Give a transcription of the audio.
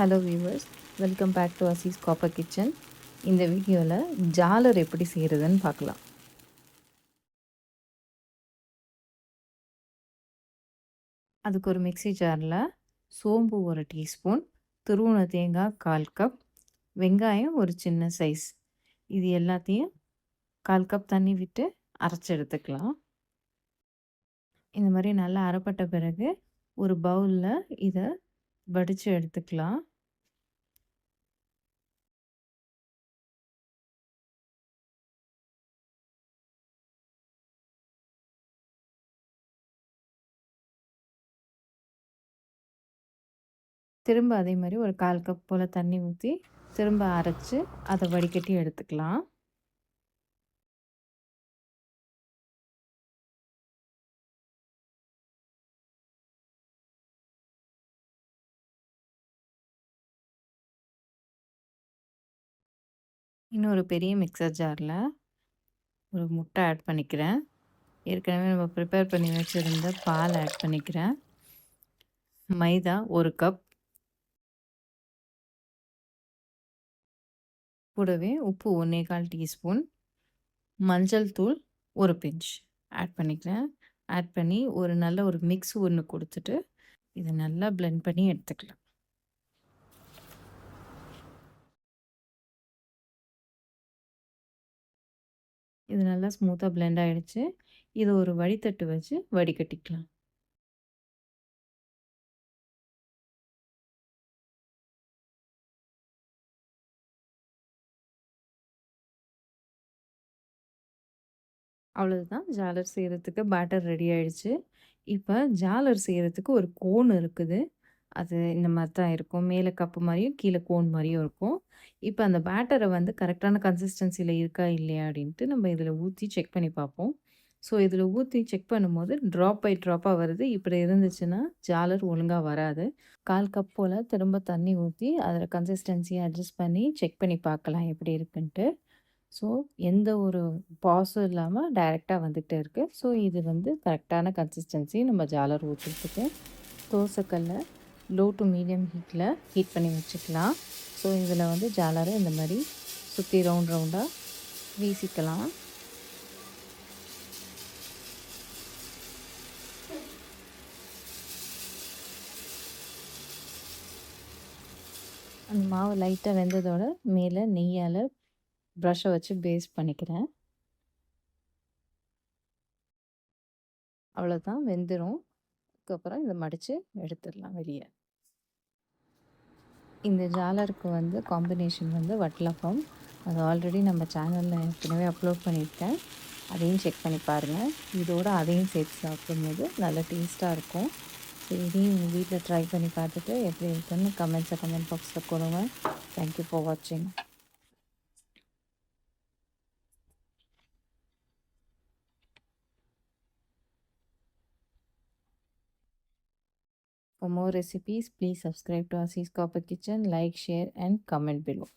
Hello viewers welcome back to Aziz copper kitchen இந்த வீடியோவில் ஜாலர் எப்படி செய்கிறதுன்னு பார்க்கலாம். அதுக்கு ஒரு மிக்சி ஜாரில் சோம்பு ஒரு டீஸ்பூன் துருவண தேங்காய் கால் கப் வெங்காயம் ஒரு சின்ன சைஸ். இது எல்லாத்தையும் கால் கப் தண்ணி விட்டு அரைச்சி எடுத்துக்கலாம். இந்த மாதிரி நல்லா அரைப்பட்ட பிறகு ஒரு பவுலில் இதை வடித்து எடுத்துக்கலாம். திரும்ப அதே மாதிரி ஒரு கால் கப் போல் தண்ணி ஊற்றி திரும்ப அரைச்சி அதை வடிகட்டி எடுத்துக்கலாம். இன்னொரு பெரிய மிக்சர் ஜாரில் ஒரு முட்டை ஆட் பண்ணிக்கிறேன். ஏற்கனவே நம்ம ப்ரிப்பேர் பண்ணி வச்சுருந்த பால் ஆட் பண்ணிக்கிறேன். மைதா ஒரு கப். கூடவே உப்பு ஒன்றே கால் டீஸ்பூன் மஞ்சள் தூள் ஒரு பிஞ்ச். ஆட் பண்ணிக்கிறேன். ஆட் பண்ணி ஒரு நல்ல ஒரு மிக்ஸ் ஒன்று கொடுத்துட்டு இதை நல்லா பிளெண்ட் பண்ணி எடுத்துக்கலாம். இது நல்லா ஸ்மூத்தாக பிளெண்ட் ஆகிடுச்சு இதை ஒரு வடித்தட்டு வச்சு வடிகட்டிக்கலாம். அவ்வளோதான் ஜாலர் செய்கிறதுக்கு பேட்டர் ரெடி ஆயிடுச்சு. இப்போ ஜாலர் செய்கிறதுக்கு ஒரு கோன் இருக்குது. அது இந்த மாதிரி தான் இருக்கும். மேலே கப்பு மாதிரியும் கீழே கோன் மாதிரியும் இருக்கும். இப்போ அந்த பேட்டரை வந்து கரெக்டான கன்சிஸ்டன்சியில் இருக்கா இல்லையா அப்படின்ட்டு நம்ம இதில் ஊற்றி செக் பண்ணி பார்ப்போம். ஸோ இதில் ஊற்றி செக் பண்ணும்போது ட்ராப் பை ட்ராப்பாக வருது. இப்படி இருந்துச்சுன்னா ஜாலர் ஒழுங்காக வராது. கால் கப் போல் திரும்ப தண்ணி ஊற்றி அதில் கன்சிஸ்டன்சியை அட்ஜஸ்ட் பண்ணி செக் பண்ணி பார்க்கலாம் எப்படி இருக்குன்ட்டு. ஸோ எந்த ஒரு பாஸும் இல்லாமல் டைரெக்டாக வந்துகிட்டே இருக்குது ஸோ இது வந்து கரெக்டான கன்சிஸ்டன்சி நம்ம ஜாலர் ஊற்றுறதுக்கு தோசைக்கல்லை லோ டு மீடியம் ஹீட்டில் ஹீட் பண்ணி வச்சுக்கலாம். ஸோ இதில் வந்து ஜாலரை இந்த மாதிரி சுற்றி ரவுண்ட் ரவுண்டாக வீசிக்கலாம். அந்த மாவு லைட்டாக வெந்ததோட மேலே நெய்யால் ப்ரஷ்ஷை வச்சு பேஸ் பண்ணிக்கிறேன். அவ்வளோதான் வெந்துடும் அதுக்கப்புறம் இதை மடித்து எடுத்துடலாம் வெளியே. இந்த ஜாலருக்கு வந்து காம்பினேஷன் வந்து வட்டலப்பம் அது ஆல்ரெடி நம்ம சேனலில் ஏற்கனவே அப்லோட் பண்ணியிருக்கேன். அதையும் செக் பண்ணி பாருங்கள் இதோடு அதையும் சேர்த்து சாப்பிடும்போது நல்ல டேஸ்ட்டாக இருக்கும். ஸோ இதையும் உங்கள் வீட்டில் ட்ரை பண்ணி பார்த்துட்டு எப்படி இருக்குன்னு கமெண்ட்ஸை கமெண்ட் பாக்ஸில் கொடுங்க. தேங்க்யூ ஃபார் வாட்சிங் For more recipes, please subscribe to Assis Copper Kitchen, like, share and comment below.